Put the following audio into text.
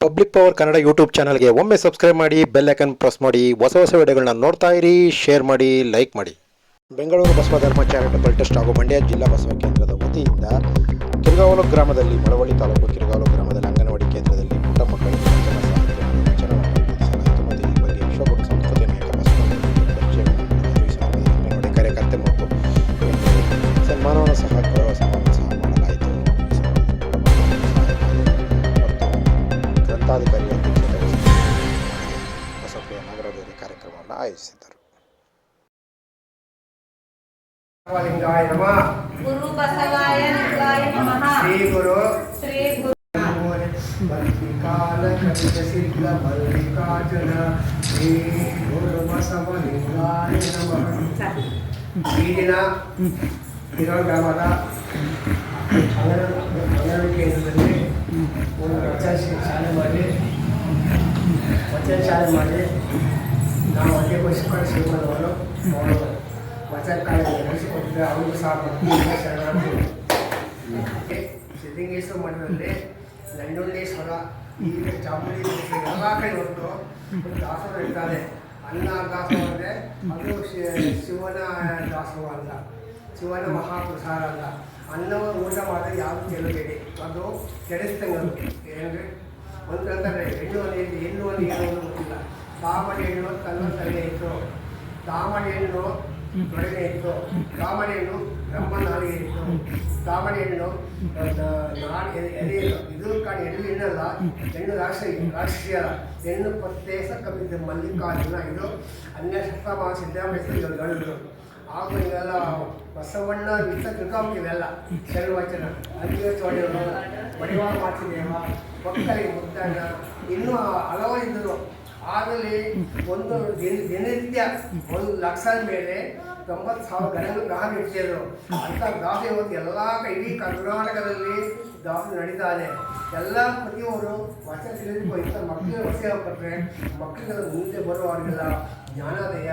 Public power Kannada YouTube ಚಾನಲ್ಗೆ ಒಮ್ಮೆ subscribe ಮಾಡಿ ಬೆಲ್ ಐಕನ್ ಪ್ರೆಸ್ ಮಾಡಿ ಹೊಸ ಹೊಸ ವಿಡಿಯೋಗಳನ್ನ ನೋಡ್ತಾ ಇರಿ ಶೇರ್ ಮಾಡಿ ಲೈಕ್ ಮಾಡಿ ಬೆಂಗಳೂರು ಬಸವ ಧರ್ಮ ಚಾರಿಟಬಲ್ ಟ್ರಸ್ಟ್ ಹಾಗೂ ಮಂಡ್ಯ ಜಿಲ್ಲಾ ಬಸವ ಕೇಂದ್ರದ ವತಿಯಿಂದ ಕಿರ್ಗಾವಲು ಗ್ರಾಮದಲ್ಲಿ ಮಳವಳ್ಳಿ ತಾಲೂಕು ಕಿರ್ಗಾವಲು ಗ್ರಾಮದಲ್ಲಿ ಅಂಗನವಾಡಿ ಕೇಂದ್ರದಲ್ಲಿ ಪುಟ್ಟ ಮಕ್ಕಳಿಗೆ ಸಂಸ್ಕೃತಿ ಕಾರ್ಯಕರ್ತೆ ಮತ್ತು ಸನ್ಮಾನವನ್ನು ಸಹ ಮತ್ತು ಗ್ರಂಥಾಧಿಕಾರಿ ನಗರದಲ್ಲಿ ಕಾರ್ಯಕ್ರಮವನ್ನು ಆಯೋಜಿಸಿದ್ದರು ಶ್ರೀ ಗುರು ಶ್ರೀ ಗುರು ಕಾಲ ಕಲಿತ ಸಿದ್ಧ ಗುರು ಬಸವ ಲಿಂಗಾಯ ನಮಃ ಈ ಇರೋ ಗ್ರಾಮದ ಅಂಗನವಾಡಿ ಕೇಂದ್ರದಲ್ಲಿ ಒಂದು ವಚನ ಶಾಲೆ ಮಾಡಿ ವಚನ ಶಾಲೆ ಮಾಡಿ ನಾವು ಶ್ರೀಮಂತವರು ಅವರು ವಚನ ಕಾರ್ಯ ನಡೆಸಿಕೊಟ್ಟಿದ್ದಾರೆ ಅವರಿಗೂ ಸಹ ಸಿದ್ಧಲಿಂಗೇಶ್ವರ ಮಠದಲ್ಲಿ ನಂಜುಂಡೇಶ್ವರ ಈ ಚಾಮುಂಡಿ ಎಲ್ಲ ಕಡೆ ಹೊರಟು ದಾಸೋಹ ಇರ್ತಾರೆ ಅನ್ನ ದಾಸೋಹ ಅಂದರೆ ಅದು ಶಿವನ ದಾಸೋಹ ಅಲ್ಲ ಶಿವನ ಮಹಾಪ್ರಸಾರ ಅಲ್ಲ ಅನ್ನವನ್ನು ಊಟ ಮಾಡಿದ್ರೆ ಯಾವುದು ಕೇಳಬೇಡಿ. ಅದು ಕೆಡಿಸ್ತಂಗೆ ಏನಂದ್ರೆ ಒಂದು ಹೆಣ್ಣು ಒಂದು ಹೆಣ್ಣು ಅಲ್ಲಿ ಅನ್ನೋದು ಗೊತ್ತಿಲ್ಲ. ತಾಮಡಿ ಹೆಣ್ಣು ತನ್ನ ತಲೆ ಇತ್ತು. ತಾಮಡಿ ಹೆಣ್ಣು ದೊರೆಗೆ ಇತ್ತು. ತಾಮಡಿ ಹೆಣ್ಣು ಬ್ರಹ್ಮ ನಾಲಿಗೆ ಇತ್ತು. ತಾಮಡಿ ಹೆಣ್ಣು ನಾಡಿ ಎದೆ ಇದು ಕಾಡಿ ಹೆಣ್ಣು ಹೆಣ್ಣಲ್ಲ, ಹೆಣ್ಣು ರಾಷ್ಟ್ರೀಯ ರಾಷ್ಟ್ರೀಯ ಹೆಣ್ಣು ಪತ್ತೇಸ ಕವಿತೆ ಮಲ್ಲಿಕಾರ್ಜುನ. ಇದು ಅನ್ಯ ಶತಮಾನ ಸಿದ್ದರಾಮಯ್ಯ ಗಂಡು ಹಾಗೂ ಬಸವಣ್ಣ ಇಂಥ ತಿಳ್ಕೊಂಬಿಟ್ಟಿವೆಲ್ಲ ಇವೆಲ್ಲ ವಚನ ಚೋಡಿಗಳು ಬಡಿವಾಳ ಮಾಡ್ತಿದ್ದೇವ ಮಕ್ಕಳಿಗೆ ಮುದ್ದಣ್ಣ ಇನ್ನೂ ಹಲವಾರು ಇದ್ದರು. ಆಗಲಿ ಒಂದು ದಿನ ದಿನನಿತ್ಯ ಒಂದು ಲಕ್ಷದ ಮೇಲೆ ತೊಂಬತ್ತು ಸಾವಿರ ಗಣಗಳು ದಾಹ ಇಟ್ಟಿದ್ರು ಅಂತ ದಾಸ ಇವತ್ತು ಎಲ್ಲ ಇಡೀ ಕರ್ನಾಟಕದಲ್ಲಿ ದಾಸ ನಡೀತಾನೆ. ಎಲ್ಲ ಪ್ರತಿಯೊಬ್ಬರು ವಚನ ತಿಳಿದುಕೋ ಇಂಥ ಮಕ್ಕಳಿಗೆ ವಸೆ ಕೊಟ್ಟರೆ ಮಕ್ಕಳಿಗೆಲ್ಲ ಮುಂದೆ ಬರುವವರಿಗೆಲ್ಲ ಜ್ಞಾನೋದಯ.